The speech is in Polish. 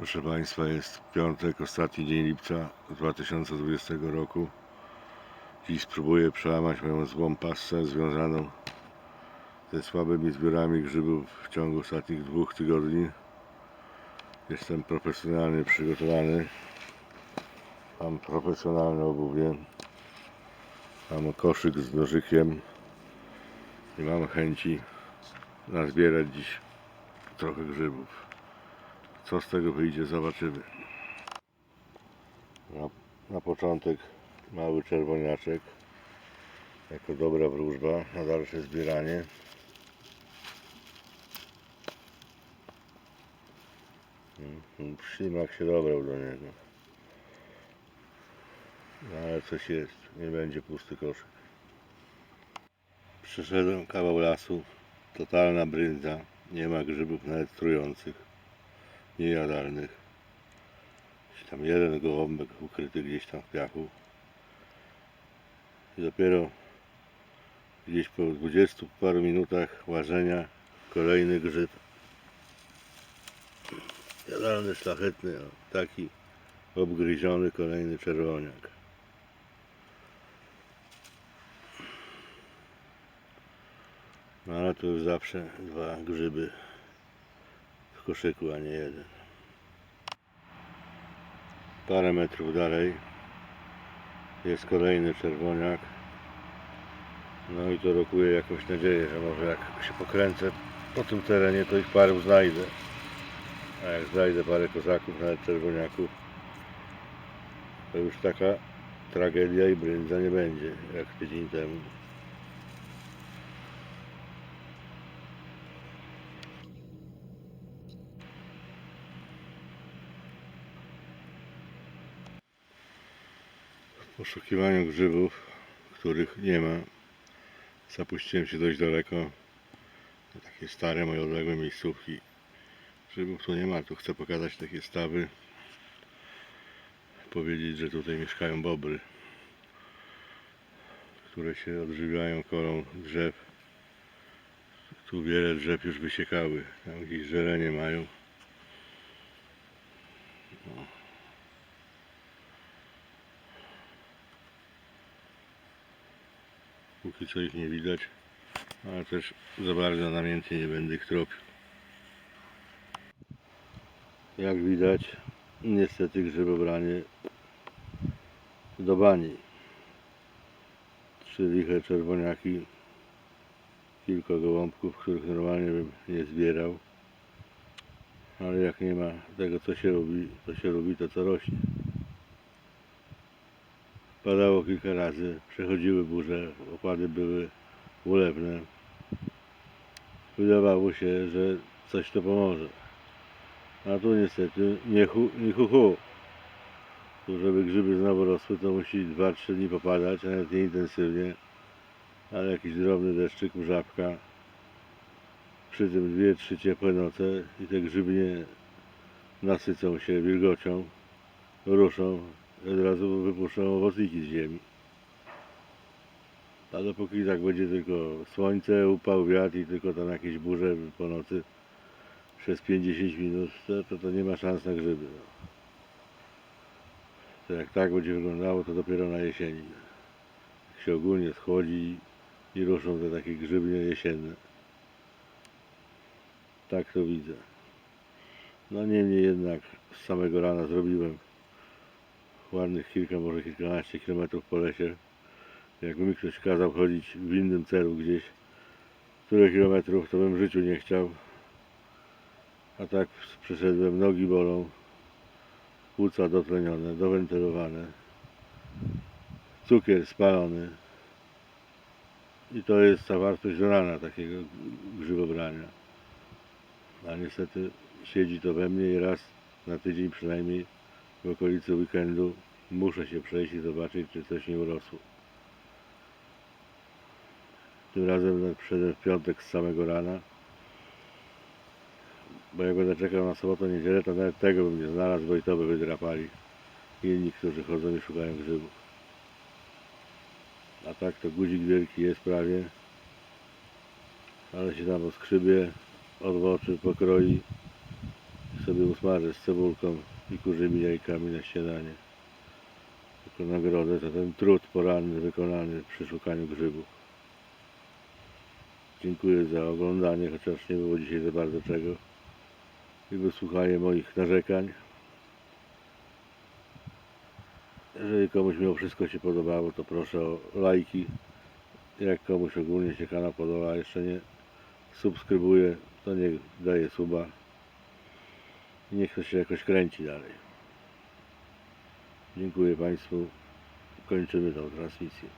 Proszę Państwa, jest piątek, ostatni dzień lipca 2020 roku. Dziś spróbuję przełamać moją złą pasę związaną ze słabymi zbiorami grzybów w ciągu ostatnich dwóch tygodni. Jestem profesjonalnie przygotowany. Mam profesjonalne obuwie. Mam koszyk z nożykiem i mam chęci nazbierać dziś trochę grzybów. Co z tego wyjdzie, zobaczymy. Na, na początek mały czerwoniaczek jako dobra wróżba na dalsze zbieranie. Mhm, Ślimak się dobrał do niego. No ale coś jest, nie będzie pusty koszyk. Przeszedłem kawał lasu, totalna brędza, nie ma grzybów nawet trujących niejadalnych. Tam jeden gołąbek ukryty gdzieś tam w piachu. I dopiero gdzieś po 20 paru minutach łażenia kolejny grzyb. Jadalny, szlachetny, taki obgryziony kolejny czerwoniak. No ale to już zawsze dwa grzyby koszyku, a nie jeden. Parę metrów dalej jest kolejny czerwoniak. No i to rokuje jakąś nadzieję, że może jak się pokręcę po tym terenie, to ich parę znajdę. A jak znajdę parę kozaków, nawet czerwoniaków, to już taka tragedia i brędza nie będzie, jak tydzień temu. Poszukiwaniu grzybów, których nie ma, zapuściłem się dość daleko na takie stare, moje odległe miejscówki. Grzybów tu nie ma, tu chcę pokazać takie stawy, powiedzieć, że tutaj mieszkają bobry, które się odżywiają korą drzew. Tu wiele drzew już wysiekały, tam gdzieś żelenie mają. Póki co ich nie widać, ale też za bardzo namiętnie nie będę ich tropił. Jak widać, niestety grzybobranie do bani. Trzy liche czerwoniaki, kilka gołąbków, których normalnie bym nie zbierał. Ale jak nie ma tego co się robi, to się robi to co rośnie. Padało kilka razy, przechodziły burze, opady były ulewne. Wydawało się, że coś to pomoże. A tu niestety nie hu, nie hu, hu. Tu żeby grzyby znowu rosły, to musi 2-3 dni popadać, a nawet nie intensywnie. Ale jakiś drobny deszczyk, mrzawka. Przy tym 2-3 ciepłe noce i te grzyby nie nasycą się wilgocią, ruszą, od razu wypuszczą owocniki z ziemi. A dopóki tak będzie tylko słońce, upał, wiatr i tylko tam jakieś burze po nocy przez 50 minut, to, to, nie ma szans na grzyby. No. To jak tak będzie wyglądało, to dopiero na jesieni. Jak się ogólnie schłodzi i ruszą te takie grzyby jesienne. Tak to widzę. No niemniej jednak z samego rana zrobiłem ładnych kilka, może kilkanaście kilometrów po lesie. Jakby mi ktoś kazał chodzić w innym celu gdzieś, tyle kilometrów, to bym w życiu nie chciał. A tak przeszedłem, nogi bolą, płuca dotlenione, dowentylowane, cukier spalony. I to jest zawartość rana takiego grzybobrania. A niestety siedzi to we mnie i raz na tydzień przynajmniej w okolicy weekendu muszę się przejść i zobaczyć, czy coś nie urosło. Tym razem przyszedłem w piątek z samego rana, bo jak będę czekał na sobotę, niedzielę, to nawet tego bym nie znalazł, bo i to by wydrapali inni, którzy chodzą i szukają grzybów. A tak to guzik wielki jest prawie, ale się tam oskrzybie, odwoczy, pokroi sobie usmażę z cebulką i kurzymi jajkami na śniadanie. Jako nagrodę za ten trud poranny wykonany przy szukaniu grzybów. Dziękuję za oglądanie, chociaż nie było dzisiaj za bardzo czego. I wysłuchanie moich narzekań. Jeżeli komuś mimo wszystko się podobało, to proszę o lajki. Jak komuś ogólnie się kanał podoba, jeszcze nie subskrybuje, to niech daje suba. I niech to się jakoś kręci dalej. Dziękuję Państwu. Kończymy tą transmisję.